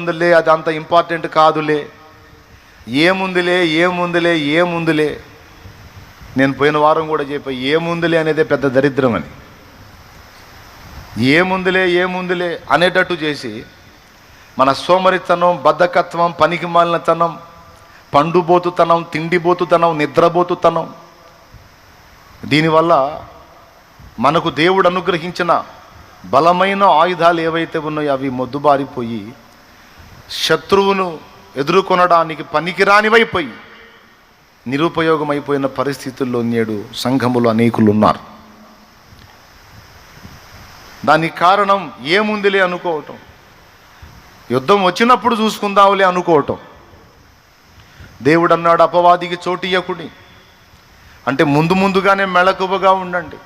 ఏముందిలే అది అంత ఇంపార్టెంట్ కాదులే. ఏముందిలే ఏముందిలే ఏముందిలే. నేను పోయిన వారం కూడా చెప్పా ఏముందిలే అనేదే పెద్ద దరిద్రం అని. ఏముందిలే ఏముందిలే అనేటట్టు చేసి మన సోమరితనం బద్ధకత్వం పనికి మాలినతనం పండుబోతుతనం తిండిబోతుతనం నిద్రబోతుతనం దీనివల్ల మనకు దేవుడు అనుగ్రహించిన బలమైన ఆయుధాలు ఏవైతే ఉన్నాయో అవి మొద్దుబారిపోయి శత్రువును ఎదుర్కొనడానికి పనికిరానివైపోయి నిరుపయోగమైపోయిన పరిస్థితుల్లో నేడు సంఘములు అనేకులు ఉన్నారు దానికి కారణం ఏముందిలే అనుకోవటం. యుద్ధం వచ్చినప్పుడు చూసుకుందాంలే అనుకోవటం. దేవుడు అన్నాడు అపవాదికి చోటియకుడి అంటే ముందు ముందుగానే మెళకువగా ఉండండి.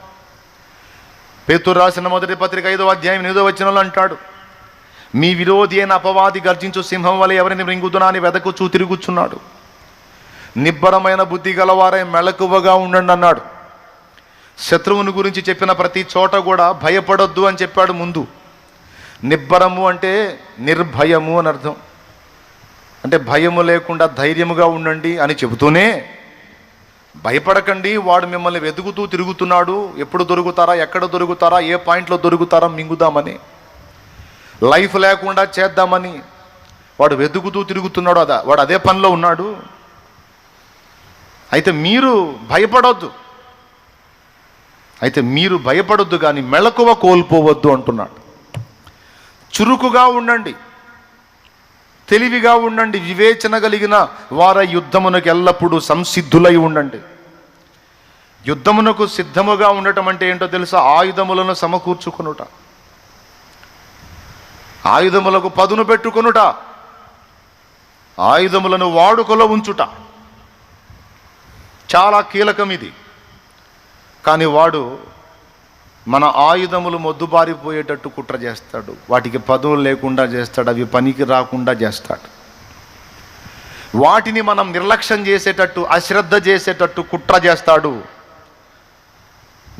పేతురు రాసిన మొదటి పత్రిక ఐదో అధ్యాయం ఎనిమిదో వచనంలో అంటాడు మీ విరోధి అయిన అపవాది గర్జించు సింహం వల్ల ఎవరిని మృంగుదునా అని వెదకుచూ తిరుగుచున్నాడు. నిబ్బరమైన బుద్ధి గలవారే మెళకువగా ఉండండి అన్నాడు. శత్రువుని గురించి చెప్పిన ప్రతి చోట కూడా భయపడొద్దు అని చెప్పాడు ముందు. నిబ్బరము అంటే నిర్భయము అని అర్థం. అంటే భయము లేకుండా ధైర్యముగా ఉండండి అని చెబుతూనే భయపడకండి వాడు మిమ్మల్ని వెతుకుతూ తిరుగుతున్నాడు. ఎప్పుడు దొరుకుతారా ఎక్కడ దొరుకుతారా ఏ పాయింట్లో దొరుకుతారా మింగుదామని. లైఫ్ లేకుండా చేద్దామని వాడు వెతుకుతూ తిరుగుతున్నాడు అదా. వాడు అదే పనిలో ఉన్నాడు. అయితే మీరు భయపడొద్దు. అయితే మీరు భయపడొద్దు కానీ మెళకువ కోల్పోవద్దు అంటున్నాడు. చురుకుగా ఉండండి. తెలివిగా ఉండండి. వివేచన కలిగిన వార యుద్ధమునకు ఎల్లప్పుడూ సంసిద్ధులై ఉండండి. యుద్ధమునకు సిద్ధముగా ఉండటం అంటే ఏంటో తెలుసా? ఆయుధములను సమకూర్చుకొనుట. ఆయుధములకు పదును పెట్టుకొనుట ఆయుధములను వాడుకలో ఉంచుట. చాలా కీలకం ఇది. కానీ వాడు మన ఆయుధములు మొద్దుబారిపోయేటట్టు కుట్ర చేస్తాడు. వాటికి పదువులు లేకుండా చేస్తాడు అవి పనికి రాకుండా చేస్తాడు. వాటిని మనం నిర్లక్ష్యం చేసేటట్టు అశ్రద్ధ చేసేటట్టు కుట్ర చేస్తాడు.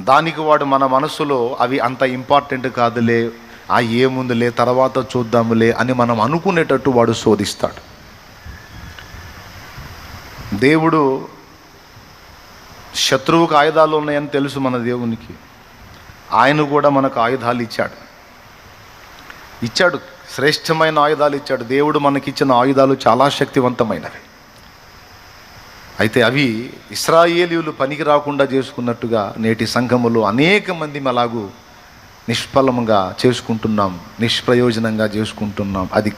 దానికి వాడు మన మనసులో అవి అంత ఇంపార్టెంట్ కాదులే ఆ ఏముందులే తర్వాత చూద్దాములే అని మనం అనుకునేటట్టు వాడు శోధిస్తాడు. దేవుడు శత్రువుకు ఆయుధాలు ఉన్నాయని తెలుసు మన దేవునికి. ఆయన కూడా మనకు ఆయుధాలు ఇచ్చాడు. ఇచ్చాడు శ్రేష్టమైన ఆయుధాలు ఇచ్చాడు. దేవుడు మనకిచ్చిన ఆయుధాలు చాలా శక్తివంతమైనవి. అయితే అవి ఇస్రాయేలీయులు పనికి రాకుండా చేసుకున్నట్టుగా నేటి సంఘములో అనేక మంది అలాగూ నిష్ఫలంగా చేసుకుంటున్నాం నిష్ప్రయోజనంగా చేసుకుంటున్నాం. అది